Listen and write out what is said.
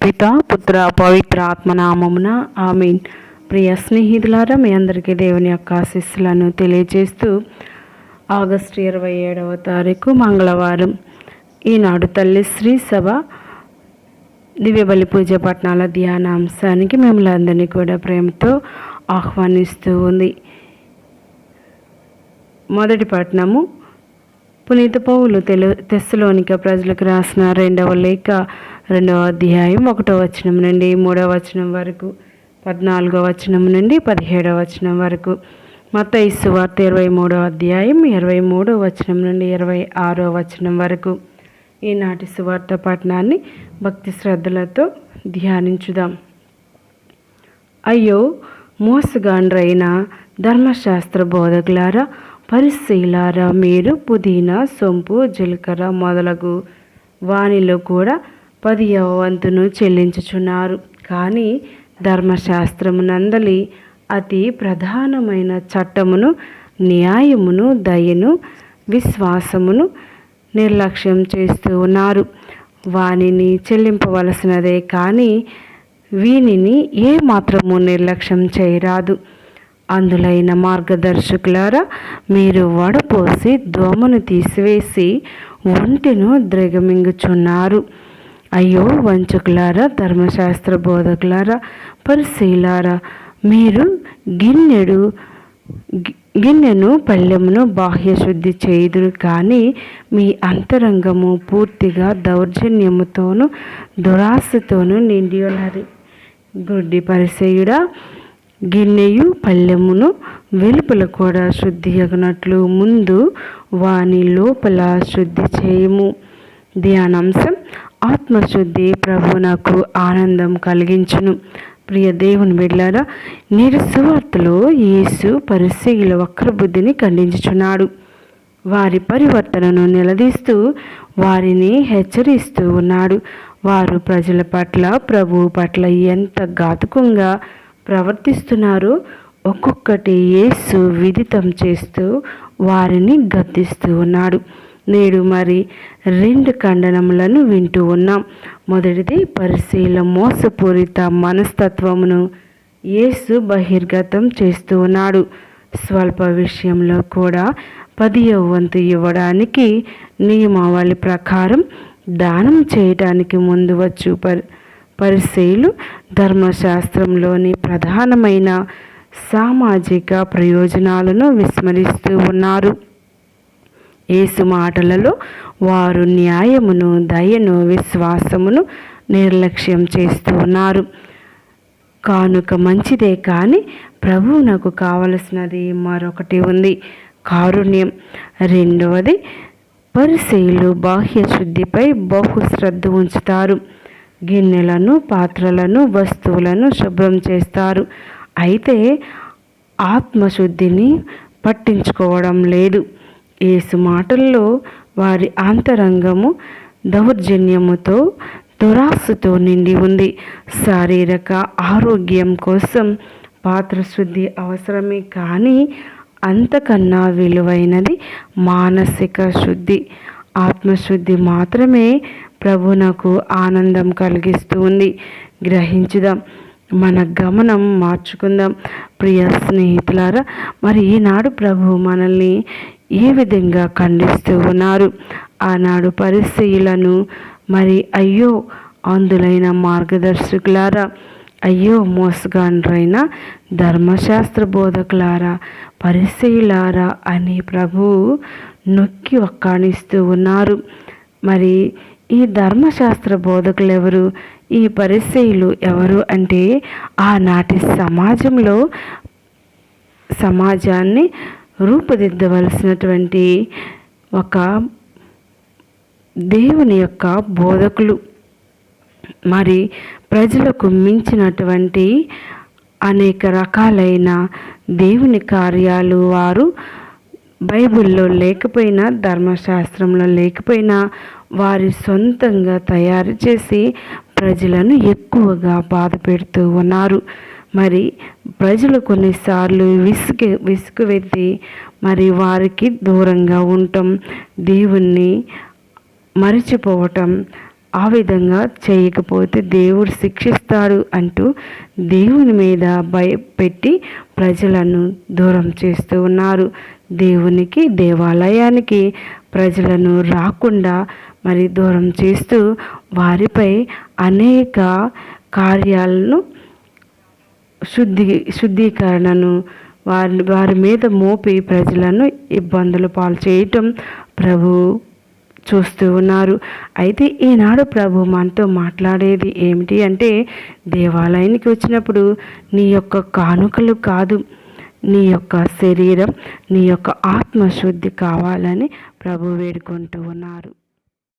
పిత పుత్ర పవిత్ర ఆత్మనామమున ఆమీన్. ప్రియ స్నేహితులారా మీ అందరికీ దేవుని యొక్క ఆశీస్సులను తెలియజేస్తూ ఆగస్టు ఇరవై ఏడవ తారీఖు మంగళవారం. ఈనాడు తల్లి శ్రీ సభ దివ్యబలి పూజ పట్నాల ధ్యానాంశానికి మిమ్మల్ని అందరినీ కూడా ప్రేమతో ఆహ్వానిస్తూ ఉంది. మొదటి పట్నము పునీత పౌలు తెలు తెస్సులోనిక ప్రజలకు రాసిన రెండవ లేఖ రెండవ అధ్యాయం ఒకటో వచనం నుండి మూడవ వచనం వరకు పద్నాలుగో వచనం నుండి పదిహేడవ వచనం వరకు. మత వార్త ఇరవై మూడో అధ్యాయం ఇరవై మూడో వచనం నుండి ఇరవై ఆరో వచనం వరకు. ఈనాటి సువార్త పట్టణాన్ని భక్తి శ్రద్ధలతో ధ్యానించుదాం. అయ్యో మోసగాండ్రైన ధర్మశాస్త్ర బోధకులారా పరిశీలారా మీరు పుదీనా సొంపు జీలకర్ర మొదలగు వానిలో కూడా పదియవ వంతును చెల్లించుచున్నారు. కానీ ధర్మశాస్త్రమునందలి అతి ప్రధానమైన చట్టమును న్యాయమును దయను విశ్వాసమును నిర్లక్ష్యం చేస్తూ ఉన్నారు. వానిని చెల్లింపవలసినదే కానీ వీనిని ఏ మాత్రము నిర్లక్ష్యం చేయరాదు. అందులైన మార్గదర్శకులారా మీరు వడపోసి దోమను తీసివేసి ఒంటిను ద్రగమింగుచున్నారు. అయ్యో వంచకులారా ధర్మశాస్త్ర బోధకులారా పరిశీలారా మీరు గిన్నెడు గిన్నెను పళ్ళెమును బాహ్య శుద్ధి చేయుదురు కానీ మీ అంతరంగము పూర్తిగా దౌర్జన్యముతోను దురాశతోనూ నిండి ఉన్నది గుడ్డి పరిసేయుడా గిన్నెయు పళ్ళెమును వెలుపల కూడా శుద్ధి అగినట్లు ముందు వాని లోపల శుద్ధి చేయము. ధ్యానాంశం ఆత్మశుద్ధి ప్రభు నాకు ఆనందం కలిగించును. ప్రియ దేవుని బిడ్డారా నేడు సువార్తలో యేసు పరిశీల వక్రబుద్ధిని ఖండించుచున్నాడు. వారి పరివర్తనను నిలదీస్తూ వారిని హెచ్చరిస్తూ ఉన్నాడు. వారు ప్రజల పట్ల ప్రభువు పట్ల ఎంత ఘాతుకంగా ప్రవర్తిస్తున్నారో ఒక్కొక్కటి యేసు విదితం చేస్తూ వారిని గద్దిస్తూ ఉన్నాడు. నేడు మరి రెండు ఖండనములను వింటూ ఉన్నాం. మొదటిది పరిశీల మోసపూరిత మనస్తత్వమును యేసు బహిర్గతం చేస్తూ ఉన్నాడు. స్వల్ప విషయంలో కూడా పదియవ వంతు ఇవ్వడానికి నియమావళి ప్రకారం దానం చేయటానికి ముందు వచ్చు. పరి పరిశీలు ధర్మశాస్త్రంలోని ప్రధానమైన సామాజిక ప్రయోజనాలను విస్మరిస్తూ ఉన్నారు. యేసు మాటలలో వారు న్యాయమును దయను విశ్వాసమును నిర్లక్ష్యం చేస్తూ ఉన్నారు. కానుక మంచిదే కానీ ప్రభువునకు కావలసినది మరొకటి ఉంది. కారుణ్యం. రెండవది పరిశీలు బాహ్య శుద్ధిపై బహు శ్రద్ధ ఉంచుతారు. గిన్నెలను పాత్రలను వస్తువులను శుభ్రం చేస్తారు. అయితే ఆత్మశుద్ధిని పట్టించుకోవడం లేదు. యేసు మాటల్లో వారి అంతరంగము దౌర్జన్యముతో దురాశతో నిండి ఉంది. శారీరక ఆరోగ్యం కోసం పాత్రశుద్ధి అవసరమే కానీ అంతకన్నా విలువైనది మానసిక శుద్ధి. ఆత్మశుద్ధి మాత్రమే ప్రభునకు ఆనందం కలిగిస్తూ ఉంది గ్రహించుదాం. మన గమనం మార్చుకుందాం. ప్రియ స్నేహితులారా మరి ఈనాడు ప్రభు మనల్ని ఏ విధంగా ఖండిస్తూ ఉన్నారు? ఆనాడు పరిస్థితులను మరి అయ్యో అందులైన మార్గదర్శకులారా అయ్యో మోసగాండ్రైన ధర్మశాస్త్ర బోధకులారా పరిశీలారా అని ప్రభు నొక్కి ఒక్కాణిస్తూ ఉన్నారు. మరి ఈ ధర్మశాస్త్ర బోధకులు ఎవరు ఈ పరిశీలు ఎవరు అంటే ఆనాటి సమాజంలో సమాజాన్ని రూపుదిద్దవలసినటువంటి ఒక దేవుని యొక్క బోధకులు. మరి ప్రజలకు మించినటువంటి అనేక రకాలైన దేవుని కార్యాలు వారు బైబిల్లో లేకపోయినా ధర్మశాస్త్రంలో లేకపోయినా వారి సొంతంగా తయారు చేసి ప్రజలను ఎక్కువగా బాధ పెడుతూ ఉన్నారు. మరి ప్రజలు కొన్నిసార్లు విసుగు విసుగువెత్తి మరి వారికి దూరంగా ఉండటం దేవుణ్ణి మరిచిపోవటం ఆ విధంగా చేయకపోతే దేవుడు శిక్షిస్తాడు అంటూ దేవుని మీద భయపెట్టి ప్రజలను దూరం చేస్తూ ఉన్నారు. దేవునికి దేవాలయానికి ప్రజలను రాకుండా మరి దూరం చేస్తూ వారిపై అనేక కార్యాలను శుద్ధి శుద్ధీకరణను వారి వారి మీద మోపి ప్రజలను ఇబ్బందులు పాలు చేయటం ప్రభు చూస్తూ ఉన్నారు. అయితే ఈనాడు ప్రభు మనతో మాట్లాడేది ఏమిటి అంటే దేవాలయానికి వచ్చినప్పుడు నీ యొక్క కానుకలు కాదు. నీ యొక్క శరీరం నీ యొక్క ఆత్మశుద్ధి కావాలని ప్రభు వేడుకుంటూ ఉన్నారు.